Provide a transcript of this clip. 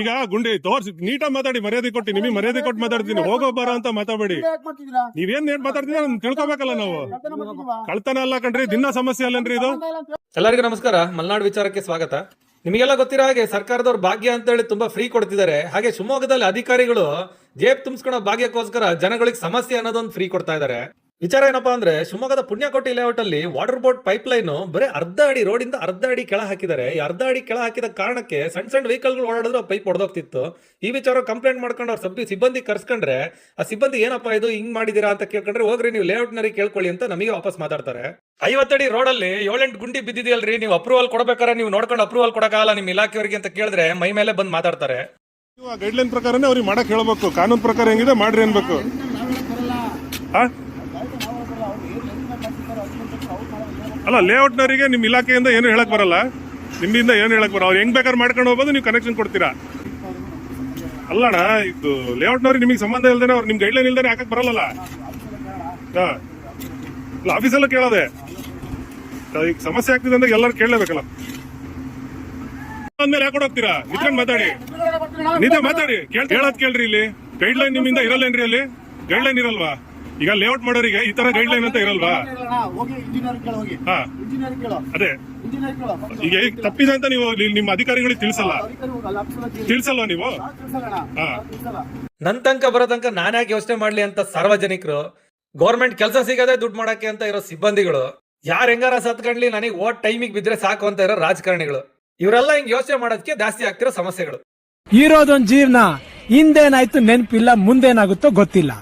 ಈಗ ಗುಂಡಿ ತೋರ್ಸಿ ನೀಟಾಗಿ ಮಾತಾಡಿ ಮರ್ಯಾದೆ ಕೊಟ್ಟು ನಿಮಗೆ ಮರ್ಯಾದೆ ಕೊಟ್ಟು ಮಾತಾಡ್ತೀನಿ. ಹೋಗೋ ಬರೋ ಅಂತ ಮಾತಾಡಬೇಡಿ? ನೀವೇನ್ ಏನ್ ಮಾತಾಡ್ತೀನಿ ಅದನ್ನ ತಿಳ್ಕೊಬೇಕಲ್ಲ ನಾವು. ಕಳ್ತನ ಅಲ್ಲ ಕಣ್ರಿ ದಿನ ಸಮಸ್ಯೆ ಅಲ್ಲನ್ರಿ ಇದು. ಎಲ್ಲರಿಗೂ ನಮಸ್ಕಾರ. ಮಲ್ನಾಡ್ ವಿಚಾರಕ್ಕೆ ಸ್ವಾಗತ. ನಿಮಗೆಲ್ಲ ಗೊತ್ತಿರೋ ಹಾಗೆ ಸರ್ಕಾರದವ್ರ ಭಾಗ್ಯ ಅಂತ ಹೇಳಿ ತುಂಬಾ ಫ್ರೀ ಕೊಡ್ತಿದ್ದಾರೆ. ಹಾಗೆ ಶಿವಮೊಗ್ಗದಲ್ಲಿ ಅಧಿಕಾರಿಗಳು ಜೇಬ್ ತುಂಬಿಸ್ಕೊಳೋ ಭಾಗ್ಯಕ್ಕೋಸ್ಕರ ಜನಗಳಿಗೆ ಸಮಸ್ಯೆ ಅನ್ನೋದೊಂದು ಫ್ರೀ ಕೊಡ್ತಾ ಇದ್ದಾರೆ. ವಿಚಾರ ಏನಪ್ಪಾ ಅಂದ್ರೆ ಶಿವಮೊಗ್ಗದ ಪುಣ್ಯಕೋಟಿ ಲೇಔಟ್ ಅಲ್ಲಿ ವಾಟರ್ ಬೋರ್ಡ್ ಪೈಪ್ ಲೈನ್ ಬರೀ ಅರ್ಧ ಅಡಿ ರೋಡಿಂದ ಅರ್ಧ ಅಡಿ ಕೆಳ ಹಾಕಿದ್ದಾರೆ. ಈ ಅರ್ಧ ಅಡಿ ಕೆಳ ಹಾಕಿದ ಕಾರಣಕ್ಕೆ ಸಣ್ಣ ಸಣ್ಣ ವೆಹಿಕಲ್ಗಳು ಓಡಾಡಿದ್ರೆ ಪೈಪ್ ಹೊಡೆದೋಗ್ತಿತ್ತು ಈ ವಿಚಾರ ಕಂಪ್ಲೇಂಟ್ ಮಾಡ್ಕೊಂಡು ಅವ್ರ ಸಬ್ಬಿ ಸಿಬ್ಬಂದಿ ಕರ್ಸ್ಕೊಂಡ್ರೆ ಆ ಸಿಬ್ಬಂದಿ ಏನಪ್ಪಾ ಇದು ಹಿಂಗ್ ಮಾಡಿದೀರಾ ಅಂತ ಕೇಳ್ಕೊಂಡ್ರೆ ಹೋಗ್ರಿ ನೀವು ಲೇಔಟ್ ನರಿ ಕೇಳ್ಕೊಳ್ಳಿ ಅಂತ ನಮಗೆ ವಾಪಸ್ ಮಾತಾಡ್ತಾರೆ. ಐವತ್ತಡಿ ರೋಡ್ ಅಲ್ಲಿ ಏಳೆಂಟು ಗುಂಡಿ ಬಿದ್ದಿದೆಯಲ್ರಿ, ನೀವು ಅಪ್ರೂವಲ್ ಕೊಡಬೇಕಾರೆ ನೀವು ನೋಡ್ಕೊಂಡು ಅಪ್ರೂವಲ್ ಕೊಡಕ್ಕಾಗಲ್ಲ ನಿಮ್ಮ ಇಲಾಖೆಯವರಿಗೆ ಅಂತ ಕೇಳಿದ್ರೆ ಮೈ ಮೇಲೆ ಬಂದು ಮಾತಾಡ್ತಾರೆ. ಗೈಡ್ಲೈನ್ ಪ್ರಕಾರನೇ ಅವ್ರಿಗೆ ಮಾಡಕ್ ಹೇಳ್ಬೇಕು. ಕಾನೂನು ಪ್ರಕಾರ ಹೆಂಗಿದೆ ಮಾಡ್ರಿ ಅನ್ಬೇಕು? ಅಲ್ಲ ಲೇಔಟ್ನವರಿಗೆ ನಿಮ್ಮ ಇಲಾಖೆಯಿಂದ ಏನು ಹೇಳಕ್ ಬರಲ್ಲ. ನಿಮ್ಮಿಂದ ಏನು ಹೇಳಕ್ ಬರಲ್ಲ. ಅವ್ರು ಹೆಂಗ್ ಬೇಕಾದ್ರೆ ಮಾಡ್ಕೊಂಡು ಹೋಗ್ಬೋದು, ನೀವು ಕನೆಕ್ಷನ್ ಕೊಡ್ತೀರಾ. ಅಲ್ಲಣ್ಣ, ಇದು ಲೇಔಟ್ನವ್ರಿಗೆ ನಿಮಗೆ ಸಂಬಂಧ ಇಲ್ದೇನೆ ಅವ್ರು ನಿಮ್ಗೆ ಗೈಡ್ಲೈನ್ ಇಲ್ದೇನೆ ಹಾಕಕ್ ಬರಲ್ಲ ಇಲ್ಲ ಆಫೀಸಲ್ಲ ಕೇಳೋದೆ. ಈಗ ಸಮಸ್ಯೆ ಆಗ್ತಿದೆ ಅಂದ್ರೆ ಎಲ್ಲರೂ ಕೇಳಲೇಬೇಕಲ್ಲ. ಅಂದ್ಮೇಲೆ ಯಾಕೆ ಹೋಗ್ತೀರಾ ನಿಂತ್ಕೊಂಡು ಮಾತಾಡಿ. ನಿಜ ಮಾತಾಡಿ. ಕೇಳ್- ಹೇಳೋದ್ ಕೇಳ್ರಿ ಇಲ್ಲಿ. ಗೈಡ್ಲೈನ್ ನಿಮ್ಮಿಂದ ಇರಲ್ಲೇನ್ರಿ ಅಲ್ಲಿ? ಗೈಡ್ಲೈನ್ ಇರಲ್ವಾ? ಈಗ ಲೇಔಟ್ ಮಾಡೋರಿಗೆ ಈ ತರ ಗೈಡ್ ಲೈನ್ ಅಂತ ಇರಲ್ವಾ? ಹೋಗಿ ಇಂಜಿನಿಯರ್ ಕೇಳು ಹೋಗಿ. ಹಾ. ಇಂಜಿನಿಯರ್ ಕೇಳು. ಅದೇ. ಇಂಜಿನಿಯರ್ ಕೇಳು ಈಗ ಈಗ ತಪ್ಪಿದೆ ಅಂತ ನೀವು ಇಲ್ಲಿ ನಿಮ್ಮ ಅಧಿಕಾರಿಗಳಿಗೆ ತಿಳಿಸಲ್ಲ. ತಿಳಿಸಲ್ವಾ ನೀವು? ಹಾ. ನನ್ ತನಕ ಬರೋ ತನಕ ನಾನು ಯಾಕೆ ಯೋಚನೆ ಮಾಡ್ಲಿ ಅಂತ ಸಾರ್ವಜನಿಕರು ಗೌರ್ಮೆಂಟ್ ಕೆಲಸ ಸಿಗದೆ ದುಡ್ಡು ಮಾಡಕ್ಕೆ ಅಂತ ಇರೋ ಸಿಬ್ಬಂದಿಗಳು ಯಾರು ಹೆಂಗಾರ ಸತ್ಕಂಡ್ಲಿ ನನಗೆ ಓಟ್ ಟೈಮಿಗೆ ಬಿದ್ರೆ ಸಾಕು ಅಂತ ಇರೋ ರಾಜಕಾರಣಿಗಳು ಇವರೆಲ್ಲ ಹಿಂಗ್ ಯೋಚನೆ ಮಾಡೋದಕ್ಕೆ ಜಾಸ್ತಿ ಆಗ್ತಿರೋ ಸಮಸ್ಯೆಗಳು. ಇರೋದೊಂದ್ ಜೀವನ ಹಿಂದೇನಾಯ್ತು ನೆನಪಿಲ್ಲ ಮುಂದೇನಾಗುತ್ತೋ ಗೊತ್ತಿಲ್ಲ.